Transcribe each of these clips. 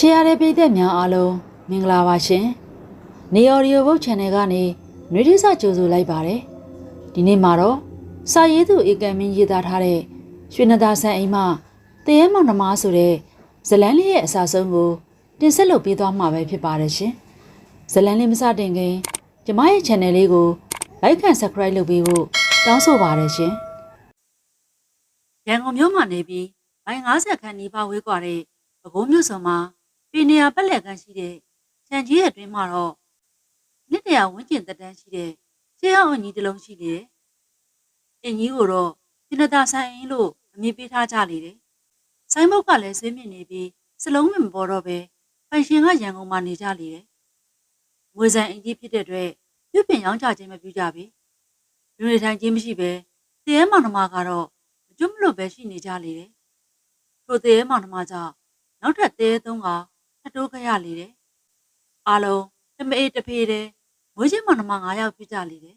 ချေရတဲ့ပြည်သက်များအားလုံးမင်္ဂလာပါရှင်။နေအော်ဒီယိုဘုတ် channel ကနေနှွေးထစကြိုဆိုလိုက်ပါတယ်။ဒီနေ့မှာတော့စာရေးသူဧကံမင်းရေးသားထားတဲ့ရွှေနသာဆန်အိမ်မှတရေမောင်နှမဆိုတဲ့ဇလန်းလေးရဲ့အစာဆုံးကိုတင်ဆက်လုပ်ပေးသွားမှာပဲဖြစ်ပါတယ်ရှင်။ဇလန်းလေးမစတင်ခင်ကျမရဲ့ channel လေးကို like and subscribe လုပ်ပေးဖို့တောင်းဆိုပါတယ်ရှင်။ရန်ကုန်မြို့မှာနေပြီးဘိုင်90ခန်းနီးပါးဝေးကွာတဲ့ပဲခူးမြို့ဆောင်မှာ ပြည်နေရပက်လက်ကန်းရှိတဲ့ခြံကြီးရဲ့အတွင်းမှာတော့နှစ်တရာဝန်းကျင်သက်တမ်းရှိတဲ့ခြေအောင်အညီတစ်လုံးရှိနေတယ်။အင်ကြီးကိုတော့ပြနတာဆိုင်အင်းလို့အမည်ပေးထားကြလေတယ်။ဆိုင်ဘုတ်ကလည်းဆွေးမြင့်နေပြီးစလုံးမမပေါ်တော့ပဲပိုင်ရှင်ကရန်ကုန်မှာနေကြလေတယ်။ငွေဆိုင်အင်ကြီးဖြစ်တဲ့အတွက်ပြုပြင်ရောင်းချခြင်းမပြုကြဘူး။လူတွေထိုင်ခြင်းမရှိပဲတရေမောင်နှမကတော့မကျွတ်မလွတ်ပဲရှိနေကြလေတယ်။ထိုတရေမောင်နှမကြောင့်နောက်ထပ်တဲသုံးက ထပ်တိုးခရလေတယ်။အားလုံးတမအေးတဖေးတဲ့မွေးချင်းမောင်နှမ9ယောက်ပြကြလေတယ်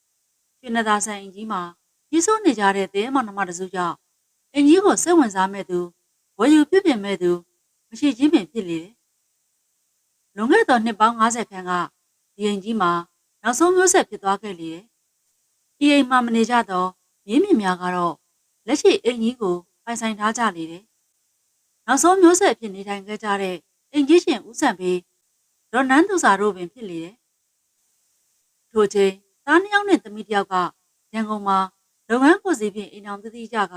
။ပြနသာဆိုင်အင်ကြီးမှာကြီးစိုးနေကြတဲ့တဲမောင်နှမတစုကြောင့်အင်ကြီးကိုစိတ်ဝင်စားမဲ့သူဝယ်ယူပြပြင်မဲ့သူမရှိချင်းပင်ဖြစ်လေတယ်။လွန်ခဲ့သောနှစ်ပေါင်း90ခန်းကဒီအင်ကြီးမှာနောက်ဆုံးမျိုးဆက်ဖြစ်သွားခဲ့လေတယ်။ဒီအိမ်မှာမနေကြတော့မြင်းမြင်များကတော့လက်ရှိအင်ကြီးကိုပိုင်ဆိုင်ထားကြလေတယ်။နောက်ဆုံးမျိုးဆက်ဖြစ်နေထိုင်ခဲ့ကြတဲ့ အင်ကြီးရှင်ဦးဆန်ပေးဒေါ်နန်းသူစာတို့ပင်ဖြစ်လေတယ်။ထို့ချိန်သားနှစ်ယောက်နဲ့သမီးတစ်ယောက်ကရန်ကုန်မှာလုပ်ငန်းကိုယ်စီဖြင့်အိမ်အောင်သတိကြက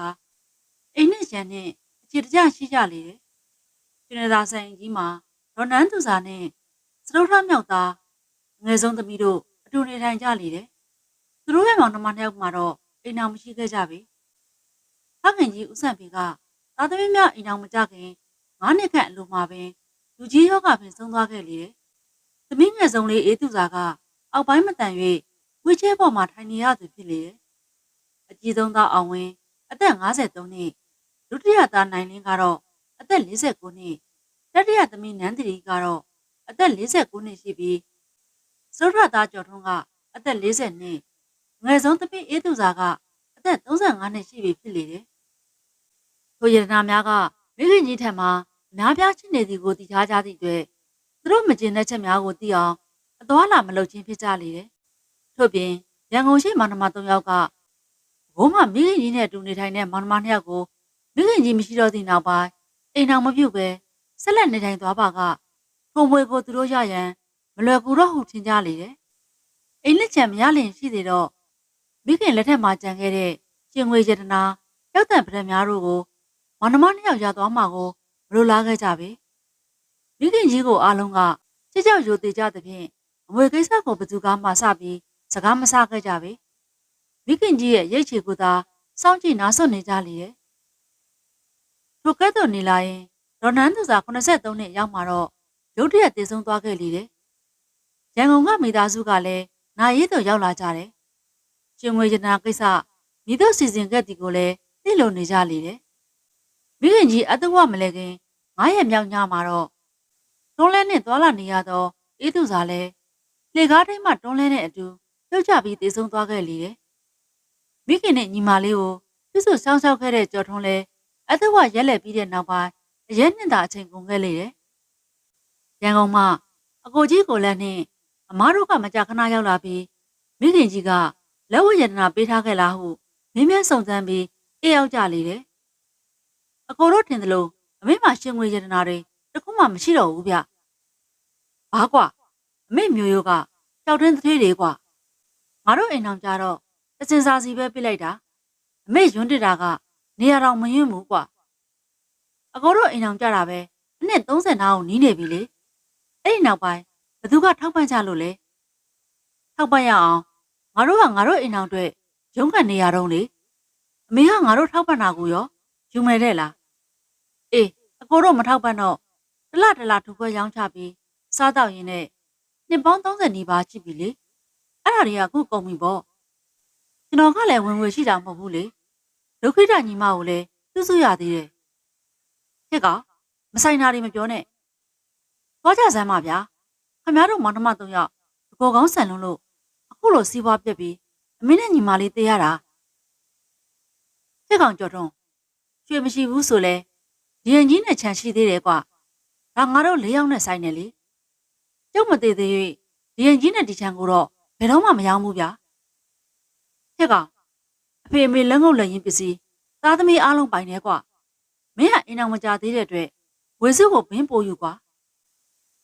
အိမ်နဲ့ရန်နဲ့အခြေတကျရှိကြလေတယ်။ကျွန်းသာဆိုင်ကြီးမှာဒေါ်နန်းသူစာနဲ့စတုထမြောက်သားငယ်ဆုံးသမီးတို့အတူနေထိုင်ကြလေတယ်။သူတို့ရဲ့မောင်နှမနှစ်ယောက်မှာတော့အိမ်အောင်မရှိခဲ့ကြပြီ။ဖခင်ကြီးဦးဆန်ဖေကသားသမီးများအိမ်အောင်မကြခင်ငါးနှစ်ခန့်အလိုမှာပင် လူကြီးယောဂပင်ဆုံးသွားခဲ့လေတယ်။သမီးငယ်ဆုံးလေးအေးသူစာကအောက်ပိုင်းမတန်၍ဝီချဲပေါ်မှာထိုင်နေရသူဖြစ်လေတယ်။အကြီးဆုံးသားအောင်ဝင်းအသက်53နှစ်ဒုတိယသားနိုင်လင်းကတော့အသက်49နှစ်တတိယသမီးနန်းတရီကတော့အသက်49နှစ်ရှိပြီးစုရသားကျော်ထွန်းကအသက်40နှစ်ငယ်ဆုံးသမီးအေးသူစာကအသက်35နှစ်ရှိပြီဖြစ်လေတယ်။ထိုရတနာများကမိခင်ကြီးထံမှာ အများပြားရှိနေသည်ကိုသိထားကြသည့်အတွက်သူတို့မကျင်တဲ့ချက်များကိုသိအောင်အသွားလာမလုပ်ချင်းဖြစ်ကြလေတယ်။ထို့ပြင်ရန်ကုန်ရှိမောင်နှမ၃ယောက်ကဘိုးမမိခင်ကြီးနဲ့အတူနေထိုင်တဲ့မောင်နှမ၂ယောက်ကိုမိခင်ကြီးမရှိတော့သည့်နောက်ပိုင်းအိမ်အောင်မပြုတ်ပဲဆက်လက်နေထိုင်သွားပါကထုံမွေကိုသူတို့ရရန်မလွယ်ကူတော့ဟုထင်ကြလေတယ်။အိမ်လက်ချံမရလင်ရှိသေးတော့မိခင်လက်ထက်မှာကြံခဲ့တဲ့ရှင်ငွေရတနာရောက်တဲ့ပဒံများတို့ကိုမောင်နှမနှစ်ယောက်ရသွားမှာကိုမ လိုလားခဲ့ကြပဲ။မိခင်ကြီးကိုအားလုံးကကြက်ကြောက်ရိုသေကြသဖြင့်အမွေကိစ္စကိုဘသူကမှစပြီးစကားမဆခဲ့ကြပဲ။မိခင်ကြီးရဲ့ရိတ်ချေကိုသာစောင့်ကြည့်နားဆွနေကြလေရဲ့။ထိုကဲ့သို့နေလာရင်ဒေါ်နန်းသူစာ83နှစ်ရောက်မှာတော့ရုတ်တရက်တည်ဆုံးသွားခဲ့လေတယ်။ရန်ကုန်ကမိသားစုကလည်းနာရီတို့ရောက်လာကြတယ်။ရှင်ငွေရနာကိစ္စမိတို့စီစဉ်ခဲ့သည်ကိုလည်းသိလုံနေကြလေတယ်။မိခင်ကြီးအတဝမလဲခင် ငားရက်မြောက်ညမှာတော့တွန်းလဲနဲ့သွာလာနေရတော့အေးသူစာလဲလေကားတိုင်းမှာတွန်းလဲနဲ့အတူပြုတ်ကျပြီးတည်ဆုံးသွားခဲ့လေတယ်။မိခင်နဲ့ညီမလေးကိုပြစ်စုဆောင်းဆောက်ခဲ့တဲ့ကြော်ထွန်းလဲအတဝရက်လက်ပြီးတဲ့နောက်ပိုင်းအရက်နှစ်သာအချိန်ကုန်ခဲ့လေတယ်။ရန်ကုန်မှာအကိုကြီးကိုလည်းနဲ့အမားတို့ကမကြခဏရောက်လာပြီးမိခင်ကြီးကလက်ဝတ်ရတနာပေးထားခဲ့လားဟုမင်းများစုံစမ်းပြီးအေးရောက်ကြလေတယ်။အကိုတို့ထင်သလို အမေမှရှင်ငွေရတနာတွေတခုမှမရှိတော့ဘူးဗျ။ဘာကွာအမေမျိုးရိုးကကြောက်တင်းသေးတွေကွာ။ငါတို့အိမ်အောင်ကြတော့တစင်စာစီပဲပြစ်လိုက်တာ။အမေယွန်းတက်တာကနေရာတော်မယွန်းဘူးကွာ။အကိုတို့အိမ်အောင်ကြတာပဲအနှစ်30နားကိုနီးနေပြီလေ။အဲ့ဒီနောက်ပိုင်းဘသူကထောက်ပံ့ကြလို့လဲ။ထောက်ပံ့ရအောင်ငါတို့ကငါတို့အိမ်အောင်အတွက်ရုံးကန်နေရတော့လေ။အမေကငါတို့ထောက်ပံ့တာကိုရောယူမယ်တဲ့လား။အေး အကိုတို့မထောက်ပံ့တော့တလတလထူခွဲရောင်းချပြီးစားတော့ရင်းနဲ့နှစ်ပေါင်း30နီးပါးရှိပြီလေအဲ့ဒါတွေကအခုကုန်ပြီပေါ့ကျွန်တော်ကလည်းဝင်ငွေရှိတာမဟုတ်ဘူးလေဒုက္ခိတညီမကိုလည်းသူ့စုရသေးတယ်ဟဲ့ကမဆိုင်တာတွေမပြောနဲ့သွားကြစမ်းပါဗျာခမရတို့မောင်နှမ၃ယောက်အကောကောင်းဆန်လုံးလို့အခုလိုစီးပွားပြက်ပြီးအမင်းနဲ့ညီမလေးတေးရတာဟဲ့ကောင်ကြော်ထုံးရွှေမရှိဘူးဆိုလဲ ရင်ကြီးနဲ့ခြံရှိသေးတယ်ကွာဒါငါတို့လေးယောက်နဲ့ဆိုင်နေလေကျုပ်မသေးသေး၍ဒီရင်ကြီးနဲ့ဒီချမ်းကိုတော့ဘယ်တော့မှမရောဘူးဗျာဟဲ့ကောင်အဖေအမေလက်ငုပ်လက်ရင်းပစ္စည်းသားသမီးအားလုံးပိုင်နေကွာမင်းကအင်းအောင်မကြသေးတဲ့အတွက်ဝေစုကိုဘင်းပို့ယူကွာ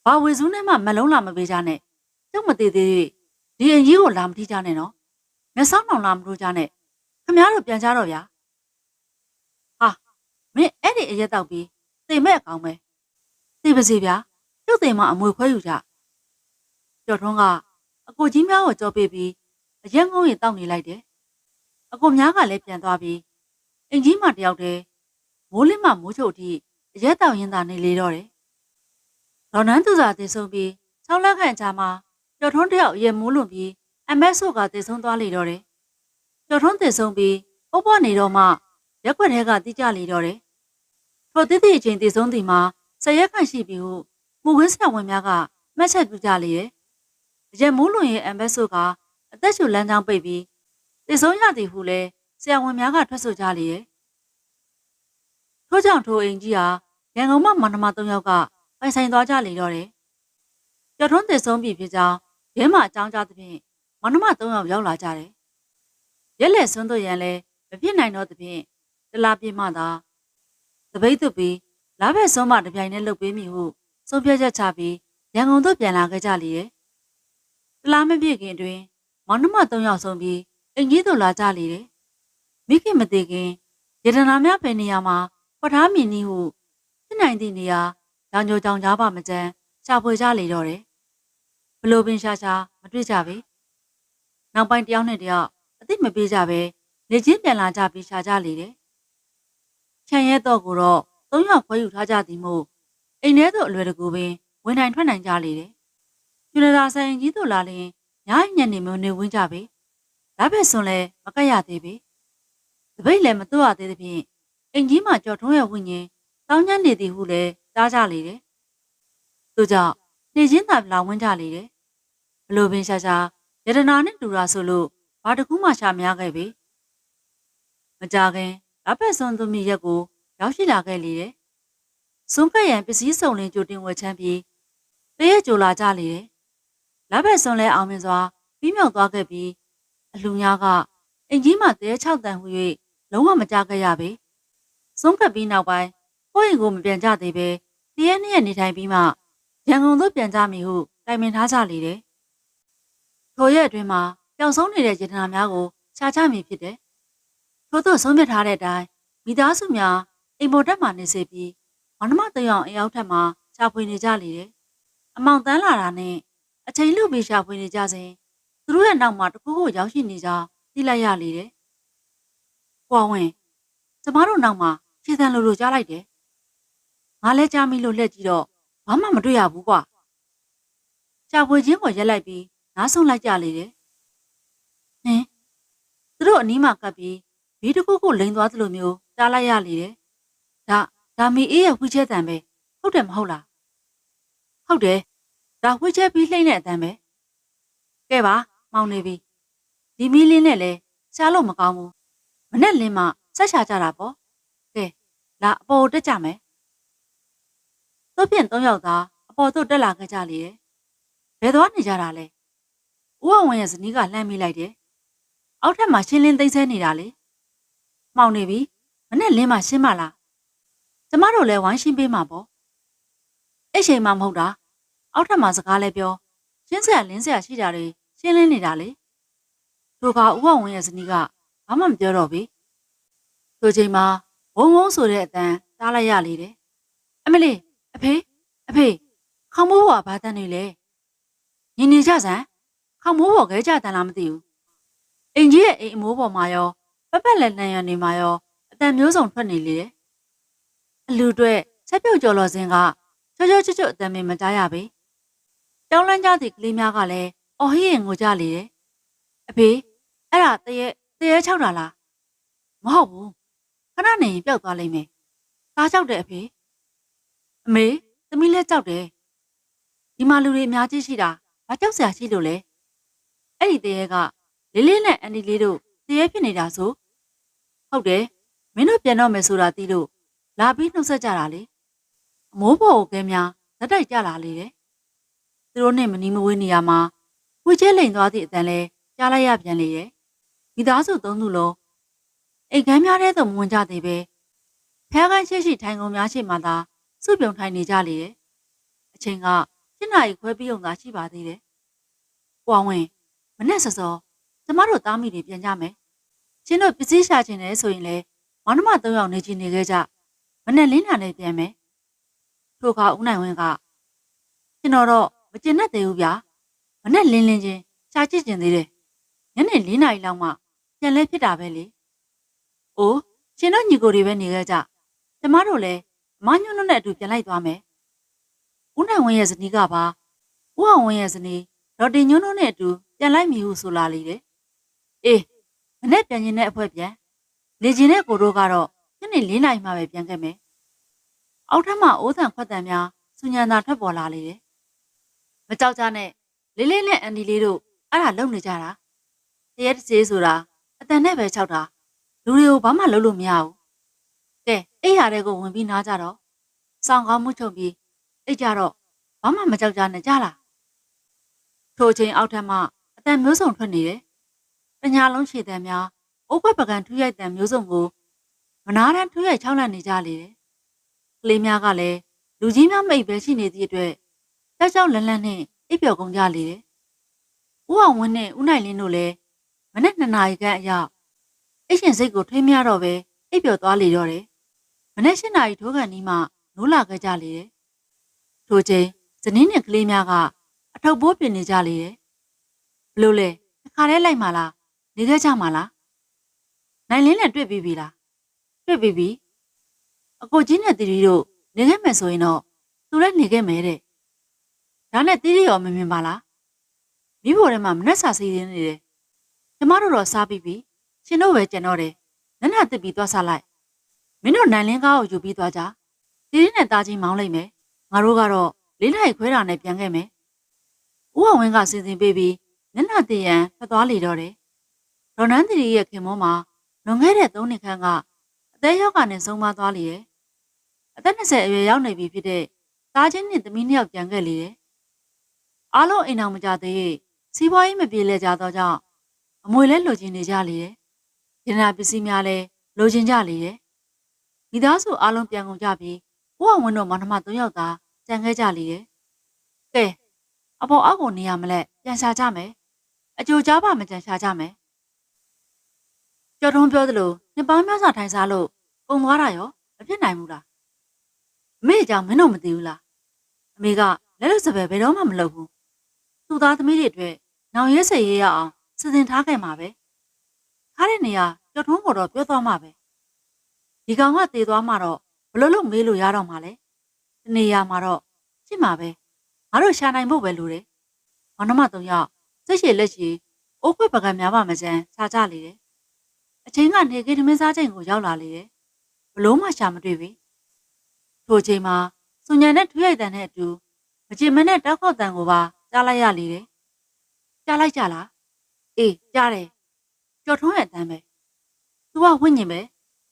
ဘာဝေစုနဲ့မှမလုံးလာမပေးကြနဲ့ကျုပ်မသေးသေး၍ဒီရင်ကြီးကိုလာမထိကြနဲ့နော်မျက်စောင်းတောင်လာမလို့ကြနဲ့ခမည်းတော်ပြန်ကြတော့ဗျာဟာ မင်းအဲ့ဒီအရက်တော့ပြီးသိမဲ့အကောင်ပဲသိပါစေဗျာကျုပ်သိမအမွေခွဲယူကြကျော်ထွန်းကအကိုကြီးများကိုကြောပေးပြီးအရက်ငုံရင်တောက်နေလိုက်တယ်အကိုများကလည်းပြန်သွားပြီးအင်ကြီးမတယောက်တည်းမိုးလင်းမှမိုးချုပ်ထိအရက်တောက်ရင်သာနေလေတော့တယ်ဒေါ်နန်းသူစာတည်ဆုံးပြီး၆လက်ခန့်ကြာမှကျော်ထွန်းတယောက်အရက်မိုးလွန်ပြီးအမက်ဆုကတည်ဆုံးသွားလေတော့တယ်ကျော်ထွန်းတည်ဆုံးပြီးပုပ်ပွားနေတော့မှ ရက်ွက်ထဲကတိကျလေတော့တယ်ထိုတိတိအချင်းတည်ဆုံးသည်မှာဆရက်ခန့်ရှိပြီဟုမူဝင်းဆရာဝန်များကမှတ်ချက်ပြုကြလေတယ်အရက်မိုးလွန်ရဲ့အမက်ဆုကအသက်ရှူလမ်းကြောင်းပိတ်ပြီးတည်ဆုံးရသည်ဟုလဲဆရာဝန်များကထွက်ဆိုကြလေတယ်ထို့ကြောင့်ထိုအိမ်ကြီးဟာရန်ကုန်မှမန္တမ၃ယောက်ကပိုင်ဆိုင်သွားကြလေတော့တယ်ကျော်ထွန်းတည်ဆုံးပြီဖြစ်ကြောင်းရဲမှအကြောင်းကြားသဖြင့်မန္တမ၃ယောက်ရောက်လာကြတယ်ရက်လက်ဆွန်းတို့ရန်လဲမဖြစ်နိုင်တော့သဖြင့် တလားပြင်းမှသာတပိတ်သွပြီးလာဘက်ဆုံးမတပြိုင်နဲ့လှုပ်ပေးမိဟုဆုံးဖြတ်ချက်ချပြီးရန်ကုန်သို့ပြန်လာခဲ့ကြလေတယ်တလားမပြည့်ခင်တွင်မောင်နှမ၃ယောက်ဆုံးပြီးအိမ်ကြီးသို့လာကြလေတယ်မိခင်မသေးခင်ရတနာများပဲနေရာမှာဖွက်ထားမြင်နည်းဟုဖြစ်နိုင်သည့်နေရာရောင်ကြိုကြောင်ကြားပါမကြမ်းရှာဖွေကြလေတော့တယ်ဘလို့ပင်ရှာရှာမတွေ့ကြပေနောက်ပိုင်းတယောက်နဲ့တယောက်အသိမပေးကြပဲနေချင်းပြန်လာကြပြီးရှာကြလေတယ် ခြံရဲတော့ကိုတော့သုံးယောက်ခွဲယူထားကြသည်မို့အိမ်ထဲသို့အလွယ်တကူပင်ဝင်နိုင်ထွက်နိုင်ကြလေတယ်ကျွနရာဆိုင်ကြီးတို့လာရင်ညညနေမျိုးနေဝင်းကြပေလက်ဖက်စွန်လဲမကက်ရသေးပေတပိတ်လည်းမတော့ရသေးသဖြင့်အိမ်ကြီးမှာကြော်ထုံးရဲ့ဝိညာဉ်တောင်းညံ့နေသည်ဟုလည်းကြားကြလေတယ်သူကြောင့်နေချင်းသာလာဝင်းကြလေတယ်ဘလို့ပင်ရှာရှာယတနာနဲ့တူတာဆိုလို့ဘာတကူမှရှာမရခဲ့ပေမကြခင် လက်ဖက်စွန်သူမိရက်ကိုရောက်ရှိလာခဲ့လေတယ်စွန်ဖက်ရန်ပစ္စည်းစုံလင်းကြိုတင်ဝယ်ချမ်းပြီးတရက်ကြိုလာကြလေတယ်လက်ဖက်စွန်လဲအောင်မြင်စွာပြီးမြောက်သွားခဲ့ပြီးအလူများကအင်ကြီးမှတဲ6တန်ဟူ၍လုံးဝမကြခဲ့ရပေစွန့်ကပ်ပြီးနောက်ပိုင်းကိုယ့်ရင်ကိုမပြန်ကြသေးပဲတရက်နှစ်ရက်နေထိုင်ပြီးမှရန်ကုန်သို့ပြန်ကြမည်ဟုတိုင်ပင်ထားကြလေတယ်ထိုရက်အတွင်းမှာပျောက်ဆုံးနေတဲ့ယတနာများကိုရှာကြမည်ဖြစ်တယ် ထို့သို့ဆုံးဖြတ်ထားတဲ့အတိုင်းမိသားစုများအိမ်ပေါ်တက်မှနေစေပြီးမနမတယောင်အရောက်ထက်မှရှာဖွေနေကြလေတယ်အမောင်တန်းလာတာနဲ့အချိန်လူပြီးရှာဖွေနေကြစဉ်သူတို့ရဲ့နောက်မှာတခုခုရောက်ရှိနေကြောင်းသိလိုက်ရလေတယ်။ကွာဝင်ကျမတို့နောက်မှာခြေတံလိုလိုကြားလိုက်တယ်။ငါလဲကြားမိလို့လှက်ကြည့်တော့ဘာမှမတွေ့ရဘူးကွာ။ရှာဖွေခြင်းကိုရက်လိုက်ပြီးနားဆုံးလိုက်ကြလေတယ်။ဟင်းသူတို့အနီးမှာကပ်ပြီး ဘီတခုခုလိန်သွားသလိုမျိုးကြားလိုက်ရလေတယ်။ဒါဒါမီအေးရဲ့ဝှချဲတံပဲဟုတ်တယ်မဟုတ်လား။ဟုတ်တယ်ဒါဝှချဲပြီးလှိမ့်တဲ့အတန်းပဲ။ကဲပါမောင်နေပြီဒီမီလင်းနဲ့လဲရှားလို့မကောင်းဘူးမနဲ့လင်းမှဆက်ရှာကြတာပေါ့ကဲလာအပေါ်တက်ကြမယ်သူ့ဖြင့်၃ယောက်သားအပေါ်သို့တက်လာခဲ့ကြလေတယ်ဘယ်သွားနေကြတာလဲဦးအောင်ဝင်းရဲ့ဇနီးကလှမ်းမိလိုက်တယ်အောက်ထပ်မှာရှင်းလင်းသိမ်းဆဲနေတာလေ မှောင်နေပြီမနဲ့လင်းမှရှင်းမလားကျမတို့လည်းဝိုင်းရှင်းပေးမှာပေါ့အဲ့ချိန်မှမဟုတ်တာအောက်ထပ်မှာစကားလဲပြောရှင်းဆက်လင်းဆက်ရှိတာတွေရှင်းလင်းနေတာလေထိုကဦးအောင်ဝင်းရဲ့ဇနီးကဘာမှမပြောတော့ဘူးထိုချိန်မှာဝုံဝုံဆိုတဲ့အတန်တားလိုက်ရလေတယ်အမလေးအဖေအဖေခေါမိုးဘွားဘာတန်နေလဲညင်နေကြစမ်းခေါမိုးဘွားခဲကြတန်လားမသိဘူးအိမ်ကြီးရဲ့အိမ်အမိုးပေါ်မှာရော ပက်ပက်လက်လန်ရနေမှာရောအတန်မျိုးစုံထွက်နေလေတယ်အလူတွေချက်ပြုတ်ကြော်လော်စင်းကချောချောချွတ်ချွတ်အတန်မမကြားရပေတောင်းလန်းကြသည့်ကလေးများကလည်းအော်ဟိရင်ငိုကြလေတယ်အဖေအဲ့ဒါတရေတရေချောက်တာလားမဟုတ်ဘူးခဏနေရင်ပျောက်သွားလိမ့်မယ်သားကြောက်တယ်အဖေအမေသမီးလည်းကြောက်တယ်ဒီမှာလူတွေအများကြီးရှိတာဘာကြောက်စရာရှိလို့လဲအဲ့ဒီတရေကလေးလေးနဲ့အန်ဒီလေးတို့ တရေဖြစ်နေတာဆိုဟုတ်တယ်မင်းတို့ပြန်တော့မယ်ဆိုတာသိလို့လာပြီးနှုတ်ဆက်ကြတာလေအမိုးဘော်ကိုကဲများဇက်တိုက်ကြလာလေတယ်။သူတို့နဲ့မနီးမဝေးနေရမှာဝှေ့ကျဲလိန်သွားသည့်အတန်လဲကြားလိုက်ရပြန်လေတယ်။မိသားစုသုံးစုလုံးအိမ်ခမ်းများတဲ့သို့မဝင်ကြသေးပဲဖះကန်ရှိရှိထိုင်ကုန်များရှိမှသာစုပြုံထိုင်နေကြလေတယ်။အချိန်က7နာရီခွဲပြီးုံသာရှိပါသေးတယ်။ပွားဝင်မနဲ့စောစောကျမတို့သားမိတွေပြန်ကြမယ်။ ချင်းတို့ပစ္စည်းရှာချင်တယ်ဆိုရင်လေမောင်နှမ၃ယောက်နေချင်းနေခဲ့ကြ။မနဲ့လင်းတာနဲ့ပြန်မယ်။ထို့ခါဦးနိုင်ဝင်းကကျွန်တော်တော့မကျင်တတ်သေးဘူးဗျာ။မနဲ့လင်းလင်းချင်းရှာကြည့်ကျင်သေးတယ်။ညနေ၄နာရီလောက်မှပြန်လဲဖြစ်တာပဲလေ။အိုးရှင်တို့ညီကိုတွေပဲနေခဲ့ကြ။ကျမတို့လည်းမညွန်းနဲ့အတူပြန်လိုက်သွားမယ်။ဦးနိုင်ဝင်းရဲ့ဇနီးကပါဦးအောင်ဝင်းရဲ့ဇနီးဒေါ်တင်ညွန်းတို့နဲ့အတူပြန်လိုက်မိဟုဆိုလာလေတယ်။အေး မနဲ့ပြန်ရင်တဲ့အဖွဲပြန်လေကျင်တဲ့ကိုတို့ကတော့ညနေ၄နာရီမှပဲပြန်ခဲ့မယ်။အောက်ထပ်မှာအိုးဆန်ခွက်တံများစူညံသာထွက်ပေါ်လာလေတယ်။မကြောက်ကြနဲ့လေးလေးနဲ့အန်ဒီလေးတို့အဲ့ဒါလုံနေကြတာ။တရက်တစ်စေးဆိုတာအတန်နဲ့ပဲခြောက်တာလူတွေကိုဘာမှလုပ်လို့မရဘူး။ကဲအဲ့ရတဲ့ကိုဝင်ပြီးနားကြတော့စောင်းကောင်းမှုချုပ်ပြီးအိတ်ကြတော့ဘာမှမကြောက်ကြနဲ့ကြလား။ထိုအချိန်အောက်ထပ်မှာအတန်မျိုးစုံထွက်နေတယ်။ တညာလုံးခြေတံများအိုးခွက်ပကံထူးရိုက်တံမျိုးစုံကိုမနာတန်းထူးရိုက်ချောင်းလန့်နေကြလေတယ်။ကလေးများကလည်းလူကြီးများမိတ်ပဲရှိနေသည့်အတွက်တက်ကြောက်လန်းလန်းနဲ့အိပ်ပျော်ကုန်ကြလေတယ်။ဦးအောင်ဝင်းနဲ့ဦးနိုင်လင်းတို့လည်းမနေ့နှစ်နာရီခန့်အရောက်အိတ်ရှင်စိတ်ကိုထွေးမြတော့ပဲအိပ်ပျော်သွားလေတော့တယ်။မနေ့၈နာရီထိုးကန်နီးမှနိုးလာခဲ့ကြလေတယ်။ထိုချိန်ဇနင်းနဲ့ကလေးများကအထုပ်ပိုးပြင်နေကြလေတယ်။ဘလို့လဲတစ်ခါတည်းလိုက်မှလား နေခဲ့ကြမှာလား။နိုင်လင်းနဲ့တွေ့ပြီးပြီလား။တွေ့ပြီးပြီ။အကိုကြီးနဲ့တီတီတို့နေခဲ့မယ်ဆိုရင်တော့သူလည်းနေခဲ့မယ်တဲ့။ဒါနဲ့တီတီရောမမြင်ပါလား။မိဖို့ထဲမှာမနှက်စာစီးနေတယ်။ကျမတို့တော့စားပြီးပြီ။ရှင်တို့ပဲကျန်တော့တယ်။နက်နက်တစ်ပြီးသွားစားလိုက်။မင်းတို့နိုင်လင်းကားကိုယူပြီးသွားကြ။တီတီနဲ့တာချင်းမောင်းလိုက်မယ်။ငါတို့ကတော့လေးနိုင်ခွဲတာနဲ့ပြန်ခဲ့မယ်။ဦးအောင်ဝင်းကစင်စင်ပေးပြီးနက်နက်တည်ရန်ဖသွားလေတော့တယ်။ ဒေါ်နန်းတီတီရဲ့ခင်မောမှာလွန်ခဲ့တဲ့၃နှစ်ခန့်ကအသေးရောက်ကနဲ့ဆုံးမသွားလေတယ်။အသက်20အရွယ်ရောက်နေပြီဖြစ်တဲ့တားချင်းနဲ့သမီးနှစ်ယောက်ပြန်ခဲ့လေတယ်။အားလုံးအိမ်အောင်မကြသေးရဲ့စီးပွားရေးမပြေလည်ကြတော့ကြောင့်အမွေလဲလိုချင်နေကြလေတယ်။ဒနာပစ္စည်းများလဲလိုချင်ကြလေတယ်။မိသားစုအားလုံးပြန်ကုန်ကြပြီးဦးအောင်ဝင်းတို့မောင်နှမ၃ယောက်သာကြံခဲ့ကြလေတယ်။ကဲအပေါ်အောက်ကိုနေရမလဲပြန်ရှာကြမယ်။အကြိုကြားပါမကြံရှာကြမယ်။ ကျော်ထုံးပြောသလိုနှစ်ပေါင်းများစွာထိုင်စားလို့ပုံသွားတာရောမဖြစ်နိုင်ဘူးလား။အမေကြောင့်မင်းတို့မသိဘူးလား။အမေကလက်လွတ်စပယ်ဘယ်တော့မှမလုပ်ဘူး။သူ့သားသမီးတွေအတွက်နောင်ရဲစရဲရအောင်စီစဉ်ထားခဲ့မှာပဲ။ထားတဲ့နေရာကျော်ထုံးကိုတော့ပြောသွားမှာပဲ။ဒီကောင်ကတည်သွားမှတော့ဘလို့လို့မေးလို့ရတော့မှာလဲ။ဒီနေရာမှာတော့ရှင်းမှာပဲ။ငါတို့ရှာနိုင်ဖို့ပဲလိုတယ်။မောင်နှမ၃ယောက်စိတ်ရှည်လက်ရှည်အိုးခွက်ပကံများပါမစမ်းစားကြလေတယ်။ အချိန်ကနေကေတမင်းစားချိန်ကိုရောက်လာလေတယ်။ဘလို့မှရှာမတွေ့ပြီ။ထိုအချိန်မှာစုညံနဲ့ထွေးရိုက်တန်တဲ့အတူမကြင်မနဲ့တောက်ခေါက်တန်ကိုပါကြားလိုက်ရလေတယ်။ကြားလိုက်ကြလား။အေးကြားတယ်။ကြော်ထွန်းရဲ့အတန်းပဲ။ तू ကဝင့်ညင်ပဲ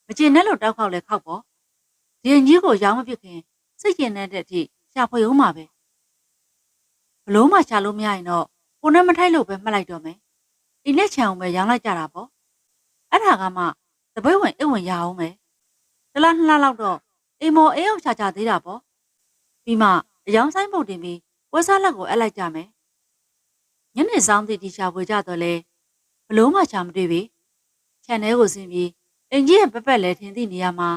မကြင်နဲ့လို့တောက်ခေါက်လဲခောက်ပေါ့။ဒီရင်ကြီးကိုရောင်းမပစ်ခင်စိတ်ကျင်တဲ့အထိရှာဖွေဦးမှာပဲ။ဘလို့မှရှာလို့မရရင်တော့ကိုနဲ့မထိုက်လို့ပဲမှတ်လိုက်တော့မယ်။အိမ်နဲ့ချံအောင်ပဲရောင်းလိုက်ကြတာပေါ့။အဲ့ ဒါကမှတပိတ်ဝင်အိတ်ဝင်ရအောင်မယ်။တလားနှစ်လားလောက်တော့အိမ်မော်အေးအောင်ချာချာသေးတာပေါ့။ပြီးမှအယောင်ဆိုင်ပုတ်တင်ပြီးဝက်စားလက်ကိုအပ်လိုက်ကြမယ်။ညနေဆောင်သည့်တီရှာဖွေကြတော့လေဘလို့မှချာမတွေ့ပြီ။ခြံထဲကိုဆင်းပြီးအင်ကြီးရဲ့ပက်ပက်လဲထင်သည့်နေရာမှာ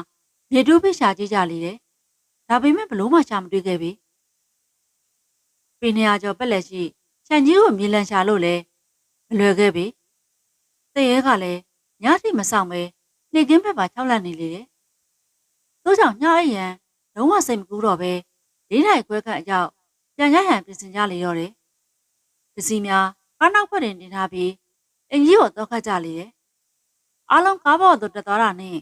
မြေတူးပိရှာကြည့်ကြလေတယ်။ဒါပေမဲ့ဘလို့မှချာမတွေ့ခဲ့ပြီ။ပေနေရကျော်ပက်လက်ရှိခြံကြီးကိုမြေလန်ရှာလို့လဲမလွယ်ခဲ့ပြီ။တရဲကလည်း ညထိမဆောင်ပဲနေကင်းဘက်ပါ၆လန့်နေလေတယ်။တို့ကြောင့်ညအိရန်လုံးဝစိတ်မကူးတော့ပဲလေးထိုင်ခွဲခန့်အရောက်ပြန်ရဟန်ပြင်ဆင်ကြလေတော့တယ်။ပစ္စည်းများကားနောက်ဖွက်တင်တင်ထားပြီးအင်ကြီးကိုတော့ခတ်ကြလေတယ်။အားလုံးကားပေါ်သို့တက်သွားတာနဲ့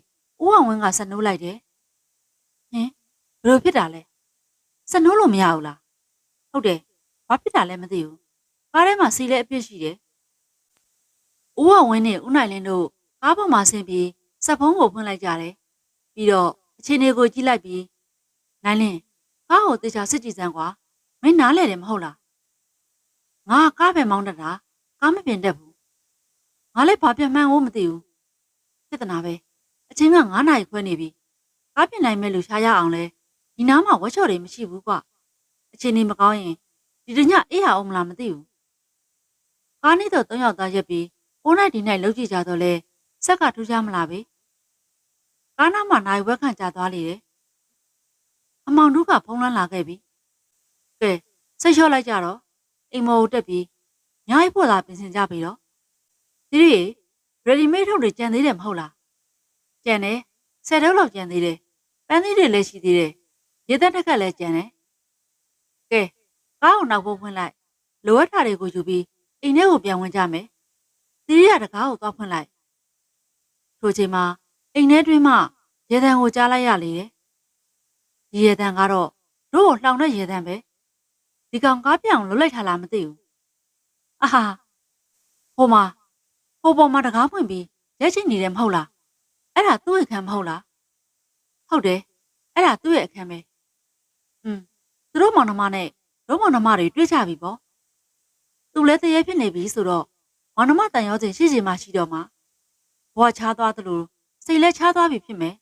ဦးအောင်ဝင်းကဆက်နိုးလိုက်တယ်။ဟင်ဘယ်လိုဖြစ်တာလဲ။ဆက်နိုးလို့မရဘူးလား။ဟုတ်တယ်။ဘာဖြစ်တာလဲမသိဘူး။ကားထဲမှာစီးလဲအပြစ်ရှိတယ်။ဦးအောင်ဝင်းနဲ့ဦးနိုင်လင်းတို့ ကားပေါ်မှာဆင်းပြီးစက်ဖုံးကိုဖွင့်လိုက်ကြတယ်။ပြီးတော့အခြေအနေကိုကြည့်လိုက်ပြီးနိုင်လင်းကားကိုတေချာစစ်ကြည့်စမ်းကွာမင်းနားလဲတယ်မဟုတ်လားငါကားပဲမောင်းတတ်တာကားမပြင်တတ်ဘူးငါလည်းဘာပြန်မှန်းကိုမသိဘူးပြဿနာပဲအချင်းက9နာရီခွဲနေပြီကားပြင်နိုင်မဲ့လူရှားရအောင်လဲဒီနားမှာဝက်ချော်တွေမရှိဘူးကွာအချင်းနေမကောင်းရင်ဒီတညအေးရအောင်မလားမသိဘူးကားနေတော့၃ယောက်သားရက်ပြီးအိုးနိုင်ဒီနိုင်လှုပ်ကြည့်ကြတော့လဲ ဆက်ကထူးခြားမလားပဲကားနားမှာနိုင်ဝက်ခန့်ကြသွားလေတယ်အမောင်တို့ကဖုံးလန်းလာခဲ့ပြီကဲစိတ်လျှော့လိုက်ကြတော့အိမ်မော်ကိုတက်ပြီးညာအိပ်ဖို့သာပြင်ဆင်ကြပြီတော့ဒီရီ ready made ထုတ်တွေကြံသေးတယ်မဟုတ်လားကြံတယ်ဆယ်တုပ်လောက်ကြံသေးတယ်ပန်းသီးတွေလည်းရှိသေးတယ်ရေသက်တစ်ခက်လည်းကြံတယ်ကဲကားကိုနောက်ဖို့ဖွင့်လိုက်လိုအပ်တာတွေကိုယူပြီးအိမ်ထဲကိုပြန်ဝင်ကြမယ်ဒီရီကတကားကိုသွားဖွင့်လိုက် ထိုချိန်မှာအိမ်ထဲတွင်းမှရေတံကိုကြားလိုက်ရလေတယ်ဒီရေတံကတော့တို့ကိုလှောင်တဲ့ရေတံပဲဒီကောင်ကားပြောင်လွတ်လိုက်ထားလားမသိဘူးအာဟာဟိုမှာဟိုပေါ်မှာတကားဖွင့်ပြီးရက်ချိနေတယ်မဟုတ်လားအဲ့ဒါသူ့ရဲ့အခန်းမဟုတ်လားဟုတ်တယ်အဲ့ဒါသူ့ရဲ့အခန်းပဲอืมသူတို့မောင်နှမနဲ့တို့မောင်နှမတွေတွေ့ကြပြီပေါ့သူလည်းတရေဖြစ်နေပြီဆိုတော့မောင်နှမတန်ရောစဉ်ရှိစီမှရှိတော့မှ ဘွားချားသွားသလိုစိတ်လည်းချားသွားပြီဖြစ်မယ်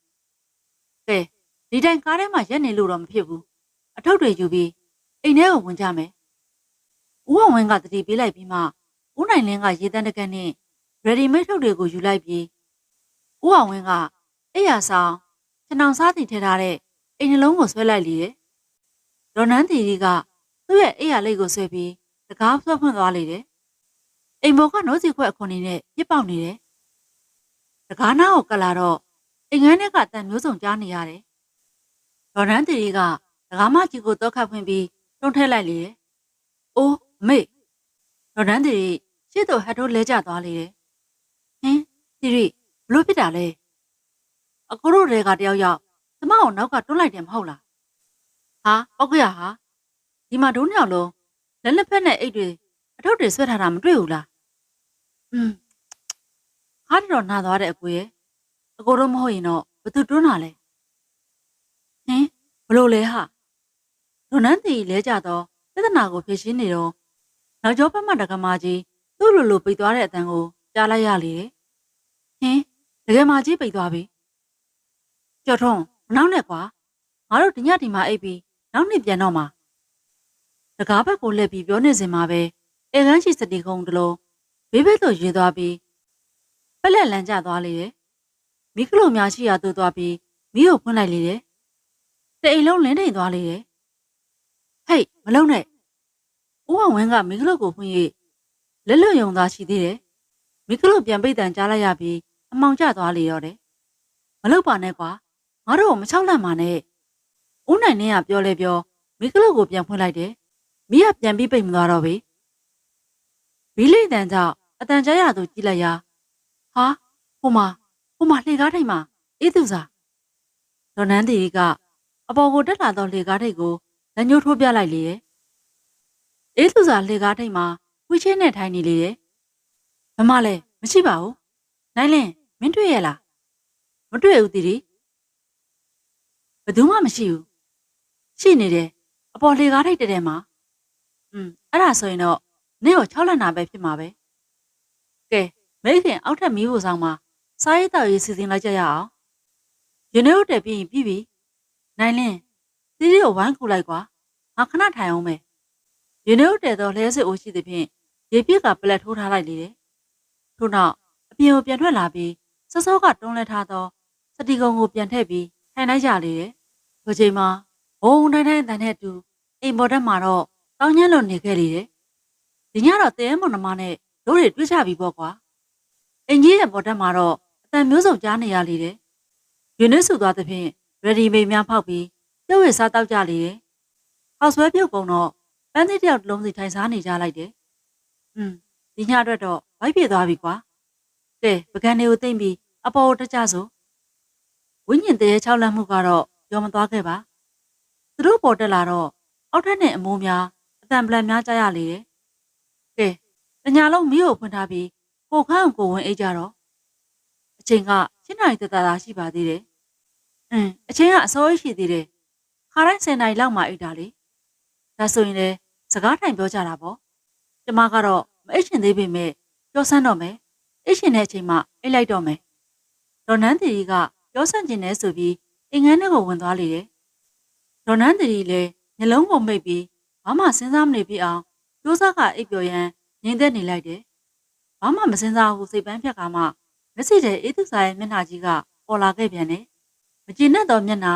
ကဲဒီတိုင်ကားထဲမှာရက်နေလို့တော့မဖြစ်ဘူးအထုပ်တွေယူပြီးအိမ်ထဲကိုဝင်ကြမယ်ဦးအောင်ဝင်းကတတိပေးလိုက်ပြီးမှဦးနိုင်လင်းကရေတန်းတကက်နဲ့ ready made ထုတ်တွေကိုယူလိုက်ပြီးဦးအောင်ဝင်းကအိယာဆောင်ခြံအောင်စားတည်ထည့်ထားတဲ့အိမ်နှလုံးကိုဆွဲလိုက်လေတယ်ဒေါ်နန်းတီရီကသူ့ရဲ့အိယာလိတ်ကိုဆွဲပြီးတကားဆွဲဖွင့်သွားလေတယ်အိမ်ဘောကနိုးစီခွက်အခွန်နေနဲ့ပြစ်ပေါက်နေတယ် တကားနားကိုကတ်လာတော့အိမ်ငန်းထဲကတန်မျိုးစုံကြားနေရတယ်ဒေါ်နန်းတီရီကတကားမကြီးကိုတော့ခတ်ဖွင့်ပြီးတွန်းထည့်လိုက်လေတယ်အိုးအမေဒေါ်နန်းတီရီရှေ့တော့ဟတ်ထိုးလဲကျသွားလေတယ်ဟင်တီရီဘလို့ဖြစ်တာလဲအကိုတို့တွေကတယောက်ယောက်ကျမကိုနောက်ကတွန်းလိုက်တယ်မဟုတ်လားဟာပောက်ကရဟာဒီမှာဒုံးညောင်လုံးလက်လက်ဖက်နဲ့အိတ်တွေအထုပ်တွေဆွဲထားတာမတွေ့ဘူးလားอืม ခါတော်နာသွားတဲ့အကိုရဲ့အကိုတို့မဟုတ်ရင်တော့ဘသူတွန်းတာလဲဟင်ဘလို့လဲဟာဒေါ်နန်းတီလဲကြတော့ပြဿနာကိုဖြေရှင်းနေတော့နောက်ကျောဘက်မှတကမာကြီးသူ့လိုလိုပိတ်သွားတဲ့အတန်ကိုကြားလိုက်ရလေတယ်ဟင်တကယ်မှကြီးပိတ်သွားပြီကျော်ထုံးမနောက်နဲ့ကွာငါတို့တညဒီမှာအိပ်ပြီးနောက်နေ့ပြန်တော့မှာတကားဘက်ကိုလှည့်ပြီးပြောနေစင်မှာပဲအေကန်းရှိစတီကုန်းတလုံးဘေးဘက်သို့ရွေသွားပြီး ပက်လက်လန်းကျသွားလေတယ်မိကလိုများရှိရာသို့သွားပြီးမိကိုဖွင့်လိုက်လေတယ်တအိမ်လုံးလင်းထိန်သွားလေတယ်ဟေးမလုံးနဲ့ဦးအောင်ဝင်းကမိကလိုကိုဖွင့်၍လက်လွတ်ယုံသားရှိသေးတယ်မိကလိုပြန်ပိတ်တန်ကြားလိုက်ရပြီးအမောင်ကျသွားလေရောတယ်မလုပ်ပါနဲ့ကွာငါတို့ကိုမချောက်လန့်ပါနဲ့ဦးနိုင်နေကပြောလဲပြောမိကလုတ်ကိုပြန်ဖွင့်လိုက်တယ်မိကပြန်ပြီးပိတ်မသွားတော့ဘူးဘီလိတန်ကြောင့်အတန်ကြားရသူကြည့်လိုက်ရာ ဟာဟိုမှာဟိုမှာလှေကားထိတ်မှာအေးသူစားဒေါ်နန်းတီကအပေါ်ကိုတက်လာတော့လှေကားထိတ်ကိုလက်ညှိုးထိုးပြလိုက်လေရဲ့အေးသူစားလှေကားထိတ်မှာဝှေ့ချင်းနဲ့ထိုင်နေလေရဲ့မမလည်းမရှိပါဘူးနိုင်လင်းမင်းတွေ့ရလားမတွေ့ဘူးတီတီဘယ်သူမှမရှိဘူးရှိနေတယ်အပေါ်လေကားထိတ်တဲ့ထဲမှာอืมအဲ့ဒါဆိုရင်တော့နေ့ကို6လက်နာပဲဖြစ်မှာပဲကဲ မိခင်အောက်ထပ်မီးဖို့ဆောင်မှာစားရေးတောက်ရေးစီစဉ်လိုက်ကြရအောင်ယူနေဦးတက်ပြီးရင်ပြီးပြီနိုင်လင်းတီတီကိုဝိုင်းကူလိုက်ကွာငါခဏထိုင်အောင်မယ်ယူနေဦးတက်တော့လဲစစ်အိုးရှိသဖြင့်ရေပြစ်ကပလက်ထိုးထားလိုက်လေတယ်ထို့နောက်အပြင်ကိုပြန်ထွက်လာပြီးစောစောကတွန်းလဲထားသောစတီကုံကိုပြန်ထည့်ပြီးထိုင်လိုက်ကြလေတယ်။ဒီချိန်မှာဘုံတိုင်းတိုင်းတန်တဲ့အတူအိမ်ပေါ်တက်မှာတော့တောင်းညံ့လို့နေခဲ့လေတယ်။ဒီညတော့တဲမောင်နှမနဲ့တို့တွေတွေ့ကြပြီပေါ့ကွာ။ အင်ကြီးရဲ့ပေါ်တက်မှာတော့အတန်မျိုးစုံကြားနေရလေတယ်။ယူနစ်ဆူသွားသဖြင့် ready made များဖောက်ပြီးပြုတ်ရစားတောက်ကြလေတယ်။ဟောက်ဆွဲပြုတ်ကုန်တော့ပန်းသီးတယောက်တစ်လုံးစီထိုင်စားနေကြလိုက်တယ်။อืมဒီညအတွက်တော့ဝိုက်ပြသွားပြီကွာ။ကဲပကံတွေကိုသိမ့်ပြီးအပေါ်တက်ကြစို့ဝိညာဉ်တရေချောက်လန့်မှုကတော့ပြောမသွားခဲ့ပါသူတို့ပေါ်တက်လာတော့အောက်ထက်နဲ့အမိုးများအတန်ပလန်များကြားရလေတယ်ကဲတညာလုံးမီးကိုဖွင့်ထားပြီး ကိုခန့်ကိုဝင်အိတ်ကြတော့အချိန်က7နာရီတတသာရှိပါသေးတယ်အင်းအချိန်ကအစောကြီးရှိသေးတယ်ခခါတိုင်း10နာရီလောက်မှအိတ်တာလေဒါဆိုရင်လေစကားထိုင်ပြောကြတာပေါ့ကျမကတော့မအိတ်ရှင်သေးပေမဲ့ပြောဆန်းတော့မယ်အိတ်ရှင်တဲ့အချိန်မှအိတ်လိုက်တော့မယ်ဒေါ်နန်းတီကပြောဆန့်ကျင်နေဆိုပြီးအိမ်ငန်းထဲကိုဝင်သွားလေတယ်ဒေါ်နန်းတီလည်းညလုံးကိုမိတ်ပြီးဘာမှစဉ်းစားမနေပြအောင်ကျိုးစားကအိတ်ပြောရန်ငြိမ်သက်နေလိုက်တယ် ဘာမှမစဉ်းစားဘူးစိတ်ပန်းဖြတ်ကမှမျက်စိထဲအေးသစာရဲ့မျက်နှာကြီးကပေါ်လာခဲ့ပြန်တယ်မကြည်နဲ့တော့မျက်နှာ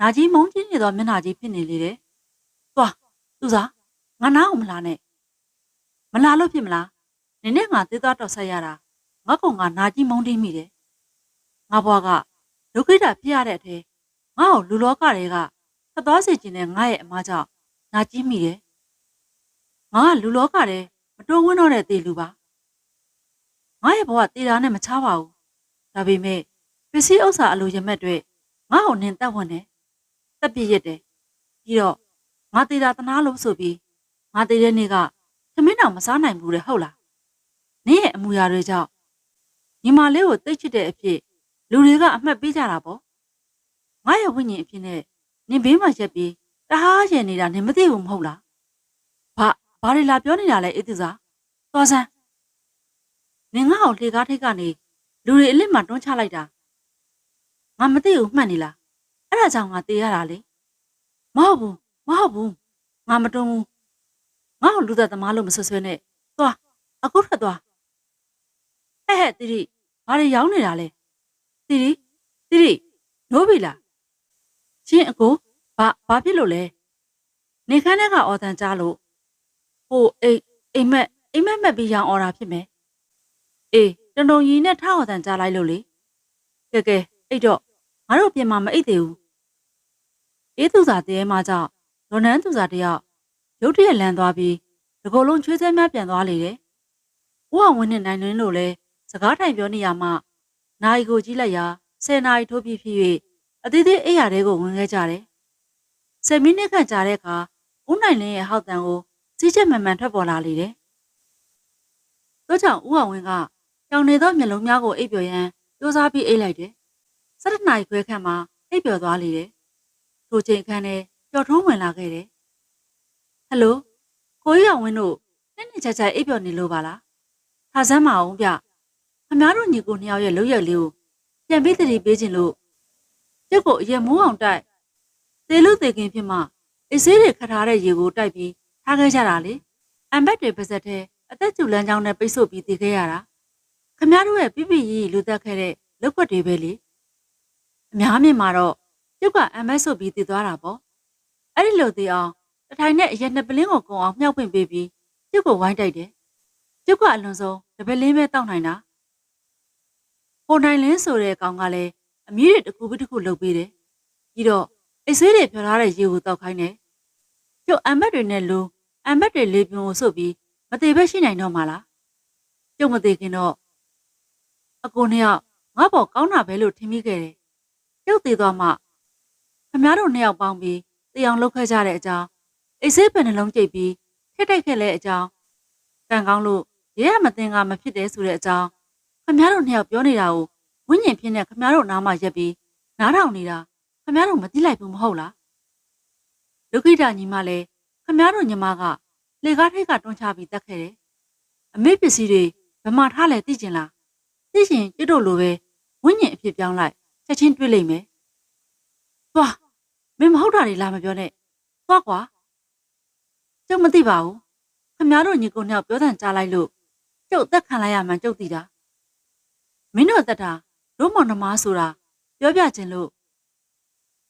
နာကြီးမုန်းကြီးနေတော့မျက်နှာကြီးဖြစ်နေလေတယ်သွားသူစားငါနားအောင်မလားနဲ့မလာလို့ဖြစ်မလားနင်းနဲ့ငါသေးသွားတော့ဆက်ရတာငါကောင်ကနာကြီးမုန်းတင်းမိတယ်ငါဘွားကဒုက္ခိတာပြရတဲ့အထဲငါ့ကိုလူလောကတွေကဖတ်သွားစေခြင်းနဲ့ငါရဲ့အမားကြောင့်နာကြီးမိတယ်ငါကလူလောကတွေမတိုးဝင်းတော့တဲ့တေလူပါ ငါရဲ့ဘဝတေတာနဲ့မချပါဘူးဒါပေမဲ့ပစ္စည်းဥစ္စာအလိုရမက်တွေငါ့ကိုနင်တက်ဝင်တယ်တက်ပြည့်ရတဲ့ပြီးတော့ငါတေတာတနာလို့ဆိုပြီးငါတေတဲ့နေ့ကသမင်းတော်မစားနိုင်ဘူးတဲ့ဟုတ်လားနင်းရဲ့အမူအရာတွေကြောင့်ညီမလေးကိုတိတ်ချစ်တဲ့အဖြစ်လူတွေကအမှတ်ပေးကြတာပေါ့ငါရဲ့ဝိညာဉ်အဖြစ်နဲ့နင်ဘေးမှာရက်ပြီးတဟားရင်နေတာနင်မသိဘူးမဟုတ်လားဘာဘာတွေလာပြောနေတာလဲအေးသူစားသွားစမ်း နင်ငါ့ကိုလှေကားထိတ်ကနေလူတွေအလစ်မှာတွန်းချလိုက်တာငါမသိဘူးမှတ်နေလားအဲ့ဒါကြောင့်ငါတေးရတာလေမဟုတ်ဘူးမဟုတ်ဘူးငါမတွန်းဘူးငါ့ကိုလူသက်သမားလို့မဆွဆွဲနဲ့သွားအခုထွက်သွားဟဲ့ဟဲ့တိတိဘာတွေရောင်းနေတာလဲတိတိတိတိနိုးပြီလားချင်းအကိုဘာဘာဖြစ်လို့လဲနေခမ်းထဲကအော်တန်ကြားလို့ဟိုအိမ်အိမ်မက်အိမ်မက်မက်ပြီးရောင်းအော်တာဖြစ်မယ် အေးတံတုံရီနဲ့ထားအော်တန်ကြားလိုက်လို့လေကဲကဲအိတ်တော့ငါတို့ပြင်မှာမအိတ်သေးဘူးအေးသူစာတဲမှကြောင့်ဒေါ်နန်းသူစာတယောက်ရုတ်တရက်လန်သွားပြီးဒီကုလုံးချွေးစဲများပြန်သွားလေတယ်ဦးအောင်ဝင်းနဲ့နိုင်လင်းတို့လည်းစကားထိုင်ပြောနေရမှနိုင်ကိုကြီးလိုက်ရာဆယ်နာရီထိုးပြီးဖြစ်၍အသေးသေးအိယာတွေကိုဝင်ခဲ့ကြတယ်ဆယ်မိနစ်ခန့်ကြာတဲ့အခါဦးနိုင်လင်းရဲ့ဟောက်တန်ကိုစီးချက်မှန်မှန်ထွက်ပေါ်လာလေတယ်တို့ကြောင့်ဦးအောင်ဝင်းက တောင်နေသောမျက်လုံးများကိုအိပ်ပျော်ရန်စူးစမ်းပြီးအိပ်လိုက်တယ်၁၇နာရီခွဲခန့်မှာအိပ်ပျော်သွားလေတယ်ထိုချိန်ခန့်နဲ့ပျော်ထုံးဝင်လာခဲ့တယ်ဟယ်လိုကိုကြီးအောင်ဝင်းတို့နေ့နေ့ချာချာအိပ်ပျော်နေလို့ပါလားထားစမ်းမအောင်ဗျခမားတို့ညီကိုနှစ်ယောက်ရဲ့လှုပ်ရက်လေးကိုပြန်ပြီးတတိပေးခြင်းလို့ကျုပ်ကိုအရင်မိုးအောင်တိုက်သေလို့သေခင်ဖြစ်မှအစေးတွေခတ်ထားတဲ့ရေကိုတိုက်ပြီးထားခဲ့ကြတာလေအမ်ဘက်တွေပါဇက်ထဲအသက်ကျူလန်းချောင်းနဲ့ပိတ်ဆို့ပြီးတည်ခဲ့ရတာ ခမားတို့ရဲ့ပြပြကြီးလူသက်ခဲ့တဲ့လောက်ွက်တွေပဲလေအများမြင်မှာတော့ကျုပ်ကအမ်ဘက်ဆိုပြီးတည်သွားတာပေါ့အဲ့ဒီလိုတည်အောင်တထိုင်နဲ့အရက်နှစ်ပလင်းကိုကုံအောင်မြှောက်ပင့်ပေးပြီးကျုပ်ကိုဝိုင်းတိုက်တယ်ကျုပ်ကအလွန်ဆုံးတပလင်းပဲတောက်နိုင်တာဟိုနိုင်လင်းဆိုတဲ့ကောင်ကလည်းအမီးတွေတစ်ခုပြီးတစ်ခုလုပ်ပေးတယ်ပြီးတော့အိတ်ဆေးတွေဖြော်ထားတဲ့ရေကိုတောက်ခိုင်းတယ်ကျုပ်အမ်ဘက်တွေနဲ့လူအမ်ဘက်တွေလေးပြုံကိုစုပ်ပြီးမသေးပဲရှိနိုင်တော့မှာလားကျုပ်မသေးခင်တော့ အကိုနှစ်ယောက်ငါ့ဘောကောင်းတာပဲလို့ထင်မိခဲ့တယ်ကျုပ်သေးသွားမှခမားတို့နှစ်ယောက်ပေါင်းပြီးတရားလုပ်ခဲ့ကြတဲ့အကြောင်းအိတ်ဆေးပင်နှလုံးကြိတ်ပြီးခက်တိုက်ခဲ့လဲအကြောင်းကံကောင်းလို့ရဲရမသိငါမဖြစ်တယ်ဆိုတဲ့အကြောင်းခမားတို့နှစ်ယောက်ပြောနေတာကိုဝိညာဉ်ဖြစ်နေခမားတို့နားမှာရက်ပြီးနားထောင်နေတာခမားတို့မသိလိုက်ဘူးမဟုတ်လားဒုက္ခိတညီမလည်းခမားတို့ညီမကလေကားထိတ်ကတွန်းချပြီးတက်ခဲ့တယ်အမေပစ္စည်းတွေဘယ်မှာထားလဲသိကျင်လား သိရှင်ကျွတ်တို့လိုပဲဝိညာဉ်အဖြစ်ပြောင်းလိုက်ချက်ချင်းတွေ့လိမ့်မယ်သွားမင်းမဟုတ်တာတွေလာမပြောနဲ့သွားကွာကျုပ်မသိပါဘူးခမားတို့ညီကိုနှစ်ယောက်ပြောတန်ကြားလိုက်လို့ကျုပ်သက်ခံလိုက်ရမှန်းကျုပ်သိတာမင်းတို့အသက်တာတို့မောင်နှမဆိုတာပြောပြခြင်းလို့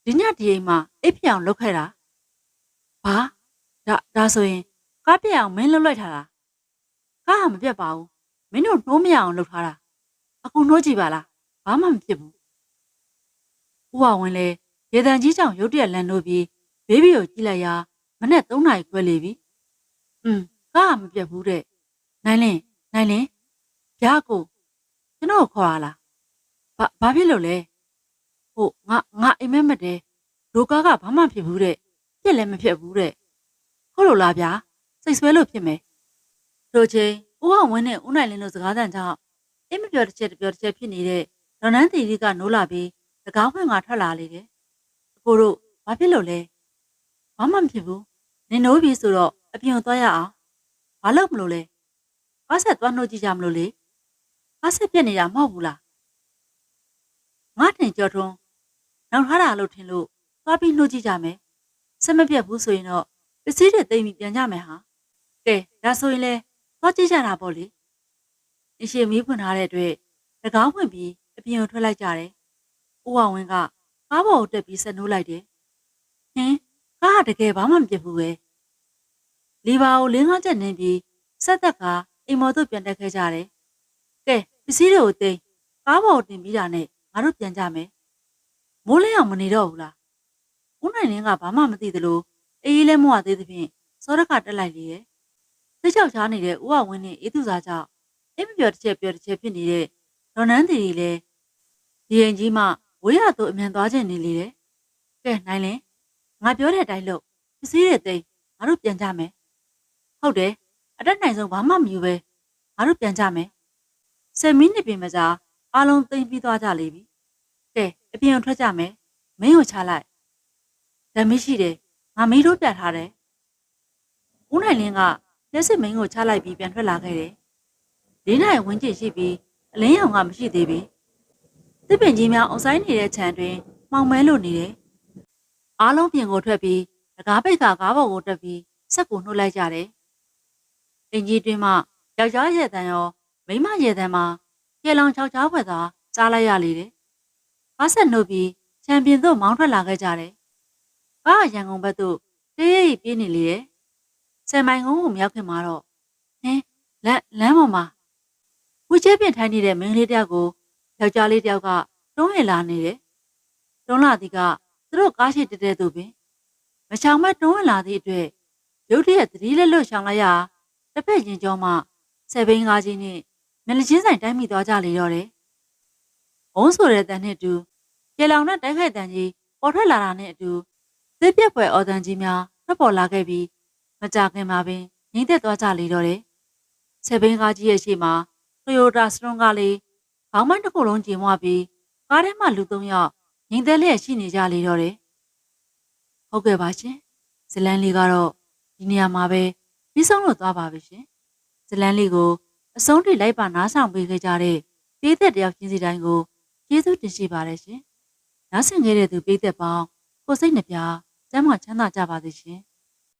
ဒီညဒီအိမ်မှာအိပ်ပြောင်လုပ်ခဲ့တာဘာဒါဒါဆိုရင်ကားပြက်အောင်မင်းလှုပ်လိုက်ထားတာကားဟာမပြက်ပါဘူးမင်းတို့နှိုးမရအောင်လုပ်ထားတာ အခုနှိုးကြည့်ပါလားဘာမှမဖြစ်ဘူးဦးဝဝင်လေရေတံကြီးကြောင့်ရုတ်တရက်လန်လို့ပြီးဘေးဘီကိုကြည့်လိုက်ရာမနဲ့3နာရီခွဲလေပြီอืมကားဟာမပြက်ဘူးတဲ့နိုင်လင်းနိုင်လင်းဗျာကိုကျွန်တော်ခေါ်ရလားဘာဘာဖြစ်လို့လဲဟုတ်ငါငါအိမ်မက်မက်တယ်ဒိုကားကဘာမှဖြစ်ဘူးတဲ့ပြက်လည်းမဖြစ်ဘူးတဲ့ဟုတ်လို့လားဗျာစိတ်ဆွဲလို့ဖြစ်မယ်တို့ချင်းဦးအောင်ဝင်းနဲ့ဦးနိုင်လင်းတို့စကားသံကြောင့် အိမ်မပြောတစ်ချက်တစ်ပြောတစ်ချက်ဖြစ်နေတဲ့ဒေါ်နန်းတီရီကနိုးလာပြီးစကားဖွင့်ကထွက်လာလေတယ်အကိုတို့ဘာဖြစ်လို့လဲဘာမှမဖြစ်ဘူးနင်နိုးပြီဆိုတော့အပြင်ကိုသွားရအောင်ဘာလို့မလို့လဲကားဆက်သွားနှုတ်ကြည့်ကြမလို့လေကားဆက်ပြက်နေတာမဟုတ်ဘူးလားငါထင်ကြော်ထွန်းနောက်ထားတာလို့ထင်လို့သွားပြီးနှုတ်ကြည့်ကြမယ်ဆက်မပြက်ဘူးဆိုရင်တော့ပစ္စည်းတွေတိတ်ပြီးပြန်ကြမယ်ဟာကဲဒါဆိုရင်လဲသွားကြည့်ကြတာပေါ့လေ အရှင်မီးဖွင့်ထားတဲ့အတွက်တကားဖွင့်ပြီးအပြင်ကိုထွက်လိုက်ကြတယ်ဦးအောင်ဝင်းကကားပေါ်ကိုတက်ပြီးဆက်နိုးလိုက်တယ်ဟင်းကားကတကယ်ဘာမှမပြစ်ဘူးပဲလီဘာကိုလင်းကားချက်နေပြီးဆက်သက်ကအိမ်မော်တို့ပြန်တက်ခဲ့ကြတယ်ကဲပစ္စည်းတွေကိုတိတ်ကားပေါ်ကိုတင်ပြီးတာနဲ့ငါတို့ပြန်ကြမယ်မိုးလင်းအောင်မနေတော့ဘူးလားဦးနိုင်လင်းကဘာမှမသိသလိုအေးအေးလဲမဝသေးသဖြင့်စောရကတက်လိုက်လေရဲ့သိချောက်ချားနေတဲ့ဦးအောင်ဝင်းနဲ့အေးသူစားကြောင့် အိမ်မပြောတစ်ချက်ပြောတစ်ချက်ဖြစ်နေတဲ့ဒေါ်နန်းတီတွေလည်းဒီရင်ကြီးမှဝေးရသူအမြန်သွားခြင်းနေလေတဲ့ကဲနိုင်လင်းငါပြောတဲ့အတိုင်းလို့ပစ္စည်းတွေသိမ်းငါတို့ပြန်ကြမယ်ဟုတ်တယ်အတက်နိုင်ဆုံးဘာမှမယူပဲငါတို့ပြန်ကြမယ်ဆယ်မိနစ်ပြင်မကြာအားလုံးသိမ်းပြီးသွားကြလိမ့်ပြီကဲအပြင်ထွက်ကြမယ်မင်းကိုချလိုက်ဓမ္မရှိတယ်ငါမီးတို့ပြတ်ထားတယ်ဦးနိုင်လင်းကလက်စစ်မင်းကိုချလိုက်ပြီးပြန်ထွက်လာခဲ့တယ် လေးနိုင်ဝင်းကျင်ရှိပြီးအလင်းရောင်ကမရှိသေးပြီတစ်ပင်ကြီးများအုံဆိုင်နေတဲ့ခြံတွင်မှောင်မဲလို့နေတယ်အားလုံးပြင်ကိုထွက်ပြီးတကားပိတ်ကကားပေါ်ကိုတက်ပြီးဆက်ကိုနှုတ်လိုက်ကြတယ်အင်ကြီးတွင်မှယောက်ျားရဲ့တန်ရောမိန်းမရဲ့တန်မှာပြေလောင်ချောက်ချောက်ဖွယ်သာကြားလိုက်ရလေတယ်ကားဆက်နှုတ်ပြီးချန်ပီယံသို့မောင်းထွက်လာခဲ့ကြတယ်ကားရန်ကုန်ဘက်သို့တရေရီပြေးနေလေတယ်ဆယ်မိုင်ကုန်းကိုမရောက်ခင်မှာတော့ဟင်းလမ်းလမ်းပေါ်မှာ ဝှချဲပြင့်ထိုင်းနေတဲ့မင်းကလေးတယောက်ကိုယောက်ျားလေးတယောက်ကတွန်းဟင်လာနေတယ်တွန်းလာသည်ကသူတို့ကားရှိတက်တဲ့သူပင်မချောင်မတွန်းဝင်လာသည့်အတွက်ရုတ်တရက်သတိလက်လွတ်ရှောင်လိုက်ရတစ်ဖက်ရင်ကျော်မှဆယ်ဘိန်းကားကြီးနဲ့မျက်နှာချင်းဆိုင်တိုင်းမိသွားကြလေတော့တယ်။ဘုံဆိုတဲ့တန်နဲ့အတူပြေလောင်တဲ့တိုက်ခိုက်တန်ကြီးပေါ်ထွက်လာတာနဲ့အတူသစ်ပြက်ပွဲအော်တန်ကြီးများထွက်ပေါ်လာခဲ့ပြီးမကြခင်မှာပင်ငိမ့်သက်သွားကြလေတော့တယ်။ဆယ်ဘိန်းကားကြီးရဲ့ရှေ့မှာ တိုယိုတာစတွန်ကားလေးခေါင်းမတစ်ခုလုံးကျင်မွပြီးကားထဲမှာလူသုံးယောက်ငိမ့်သက်လျက်ရှိနေကြလေတော့တယ်။ဟုတ်ကဲ့ပါရှင်။ဇလန်းလေးကတော့ဒီနေရာမှာပဲပြီးဆုံးလို့သွားပါပြီရှင်။ဇလန်းလေးကိုအဆုံးထိလိုက်ပါနားဆောင်ပေးခဲ့ကြတဲ့ပေးသက်တယောက်ချင်းစီတိုင်းကိုကျေးဇူးတင်ရှိပါတယ်ရှင်။နားဆင်ခဲ့တဲ့သူပေးသက်ပေါင်းကိုစိတ်နှပြကျမ်းမာချမ်းသာကြပါစေရှင်။